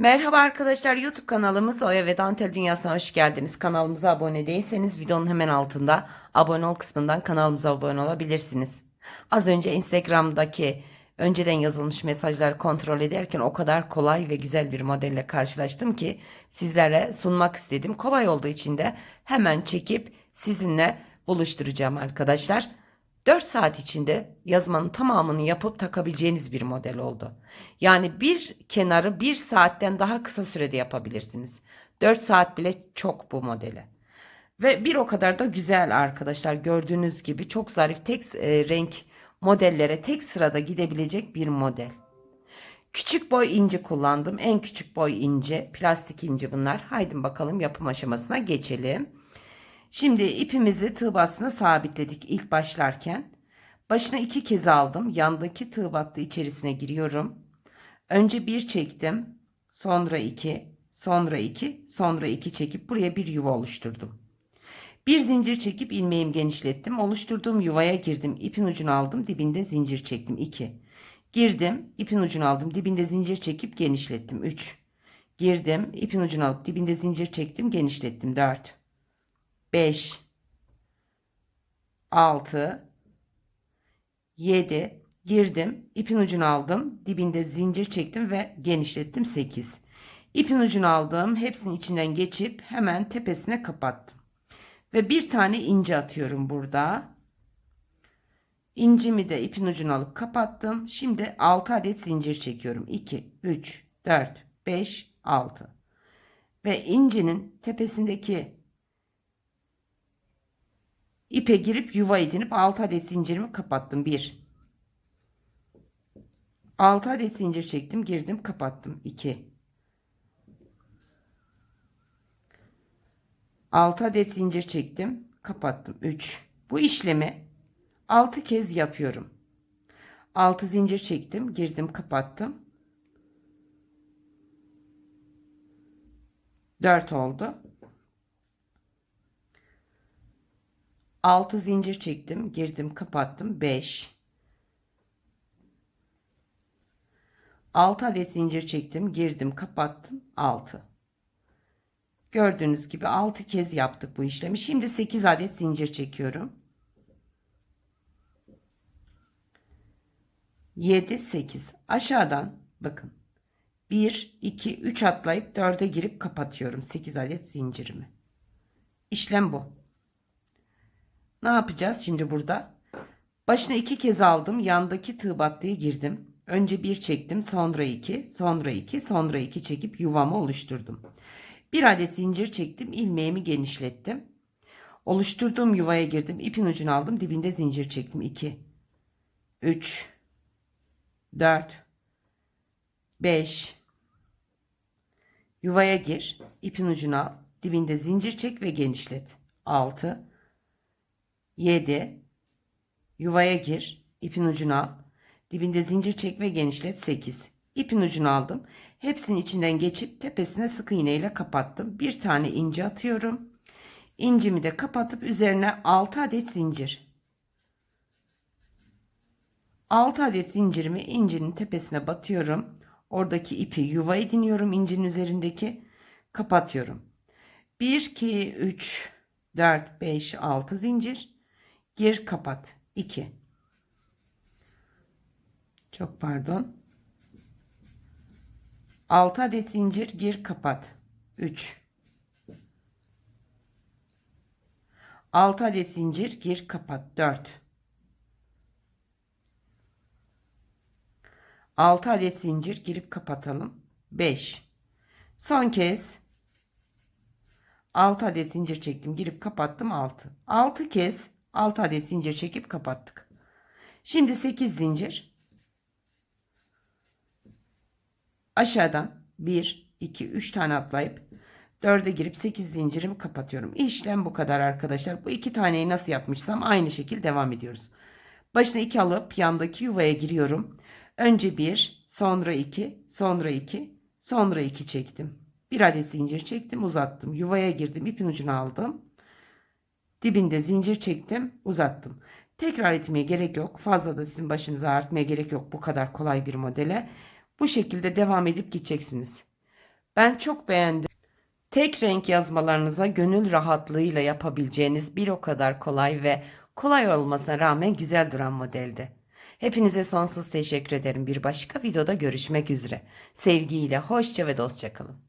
Merhaba arkadaşlar YouTube kanalımız Oya ve Dantel Dünyası'na hoş geldiniz. Kanalımıza abone değilseniz videonun hemen altında abone ol kısmından kanalımıza abone olabilirsiniz. Az önce Instagram'daki önceden yazılmış mesajları kontrol ederken o kadar kolay ve güzel bir modelle karşılaştım ki sizlere sunmak istedim. Kolay olduğu için de hemen çekip sizinle buluşturacağım arkadaşlar. 4 saat içinde yazmanın tamamını yapıp takabileceğiniz bir model oldu. Yani bir kenarı 1 saatten daha kısa sürede yapabilirsiniz. 4 saat bile çok bu modele. Ve bir o kadar da güzel arkadaşlar gördüğünüz gibi çok zarif tek e, renk modellere tek sırada gidebilecek bir model. Küçük boy inci kullandım. En küçük boy ince, plastik inci bunlar. Haydi bakalım yapım aşamasına geçelim. Şimdi ipimizi tığ sabitledik ilk başlarken. Başına iki kez aldım. Yandaki tığ battı içerisine giriyorum. Önce bir çektim. Sonra iki, sonra iki, sonra iki çekip buraya bir yuva oluşturdum. Bir zincir çekip ilmeğimi genişlettim. Oluşturduğum yuvaya girdim. İpin ucunu aldım. Dibinde zincir çektim. 2. Girdim. ipin ucunu aldım. Dibinde zincir çekip genişlettim. 3. Girdim. ipin ucunu alıp dibinde zincir çektim. Genişlettim. 4. 5 6 7 girdim ipin ucunu aldım dibinde zincir çektim ve genişlettim 8 ipin ucunu aldım hepsinin içinden geçip hemen tepesine kapattım. Ve bir tane ince atıyorum burada. İncimi de ipin ucunu alıp kapattım. Şimdi 6 adet zincir çekiyorum. 2 3 4 5 6 ve incinin tepesindeki İpe girip yuva edinip 6 adet zincirimi kapattım. 1 6 adet zincir çektim, girdim, kapattım. 2 6 adet zincir çektim, kapattım. 3 Bu işlemi 6 kez yapıyorum. 6 zincir çektim, girdim, kapattım. 4 oldu. 6 zincir çektim, girdim, kapattım. 5 6 adet zincir çektim, girdim, kapattım. 6 Gördüğünüz gibi 6 kez yaptık bu işlemi. Şimdi 8 adet zincir çekiyorum. 7 8 aşağıdan bakın 1 2 3 atlayıp 4'e girip kapatıyorum 8 adet zincirimi. İşlem bu. Ne yapacağız şimdi burada? Başına iki kez aldım. Yandaki tığ battıya girdim. Önce bir çektim. Sonra iki. Sonra iki. Sonra iki çekip yuvamı oluşturdum. Bir adet zincir çektim. ilmeğimi genişlettim. Oluşturduğum yuvaya girdim. ipin ucunu aldım. Dibinde zincir çektim. 2 3 4 5 Yuvaya gir. ipin ucunu al. Dibinde zincir çek ve genişlet. 6 7 yuvaya gir ipin ucunu al. Dibinde zincir çek ve genişlet. 8 ipin ucunu aldım. Hepsinin içinden geçip tepesine sık iğne ile kapattım. Bir tane ince atıyorum. İncimi de kapatıp üzerine 6 adet zincir. 6 adet zincirimi incinin tepesine batıyorum. Oradaki ipi yuva ediniyorum incinin üzerindeki. Kapatıyorum. 1 2 3 4 5 6 zincir gir kapat. 2 çok pardon. 6 adet zincir gir kapat. 3 6 adet zincir gir kapat. 4 6 adet zincir girip kapatalım. 5 son kez. 6 adet zincir çektim girip kapattım 6 6 kez 6 adet zincir çekip kapattık. Şimdi 8 zincir. Aşağıdan 1, 2, 3 tane atlayıp 4'e girip 8 zincirimi kapatıyorum. İşlem bu kadar arkadaşlar. Bu iki taneyi nasıl yapmışsam aynı şekilde devam ediyoruz. Başına 2 alıp yandaki yuvaya giriyorum. Önce 1, sonra 2, sonra 2, sonra 2 çektim. Bir adet zincir çektim, uzattım. Yuvaya girdim, ipin ucunu aldım. Dibinde zincir çektim, uzattım. Tekrar etmeye gerek yok. Fazla da sizin başınızı ağrıtmaya gerek yok bu kadar kolay bir modele. Bu şekilde devam edip gideceksiniz. Ben çok beğendim. Tek renk yazmalarınıza gönül rahatlığıyla yapabileceğiniz bir o kadar kolay ve kolay olmasına rağmen güzel duran modeldi. Hepinize sonsuz teşekkür ederim. Bir başka videoda görüşmek üzere. Sevgiyle, hoşça ve dostça kalın.